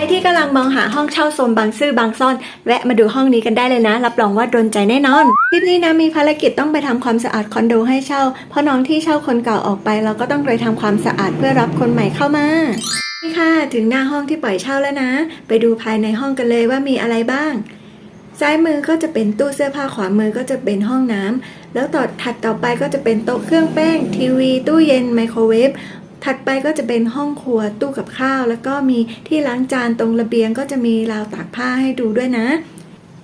ใครที่กำลังมองหาห้องเช่าโซนบางซื่อบางซ่อน แวะมาดูห้องนี้กันได้เลยนะ รับรองว่าโดนใจแน่นอนคลิปนี้นะมีภารกิจต้องไปทำความสะอาดคอนโดให้เช่า เพราะน้องที่เช่าคนเก่าออกไป เราก็ต้องไปทำความสะอาดเพื่อรับคนใหม่เข้ามานี่ค่ะถึงหน้าห้องที่ปล่อยเช่าแล้วนะ ไปดูภายในห้องกันเลยว่ามีอะไรบ้าง ซ้ายมือก็จะเป็นตู้เสื้อผ้าขวามือก็จะเป็นห้องน้ำแล้วต่อถัดต่อไปก็จะเป็นโต๊ะเครื่องแป้ง ทีวี ตู้เย็นไมโครเวฟ ถัดไปก็จะเป็นห้องครัวตู้กับข้าว แล้วก็มีที่ล้างจานตรงระเบียงก็จะมีราวตากผ้าให้ดูด้วยนะ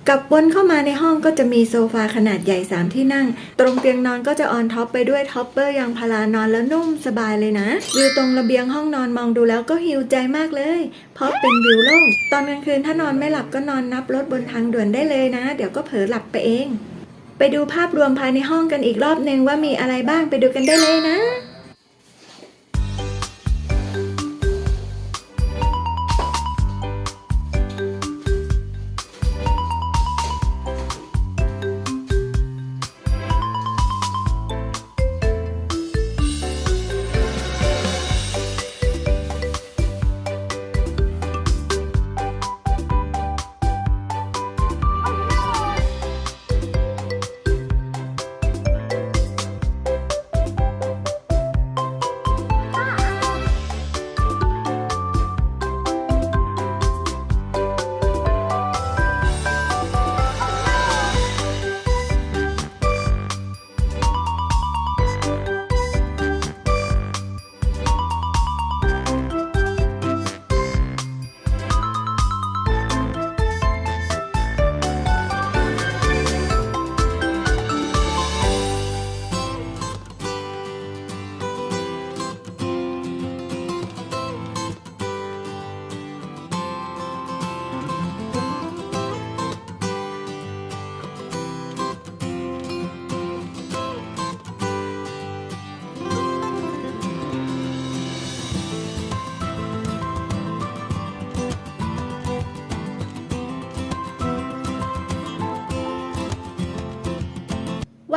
กลับวนเข้ามาในห้องก็จะมีโซฟาขนาดใหญ่ 3 ที่นั่ง ตรงเตียงนอนก็จะออนท็อปไปด้วยท็อปเปอร์ยางพารานอนแล้วนุ่มสบายเลยนะวิวตรงระเบียงห้องนอนมองดูแล้วก็หิวใจมากเลย เพราะเป็นวิวโล่งตอนกลางคืนถ้านอนไม่หลับก็นอนนับรถบนทางด่วนได้เลยนะ เดี๋ยวก็เผลอหลับไปเอง ไปดูภาพรวมภายในห้องกันอีกรอบหนึ่งว่ามีอะไรบ้างไปดูกันได้เลยนะ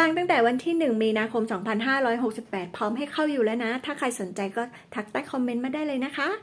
วางตั้งแต่วันที่ 1 มีนาคม 2568 พร้อมให้เข้าอยู่แล้วนะ ถ้าใครสนใจก็ทักใต้คอมเมนต์มาได้เลยนะคะ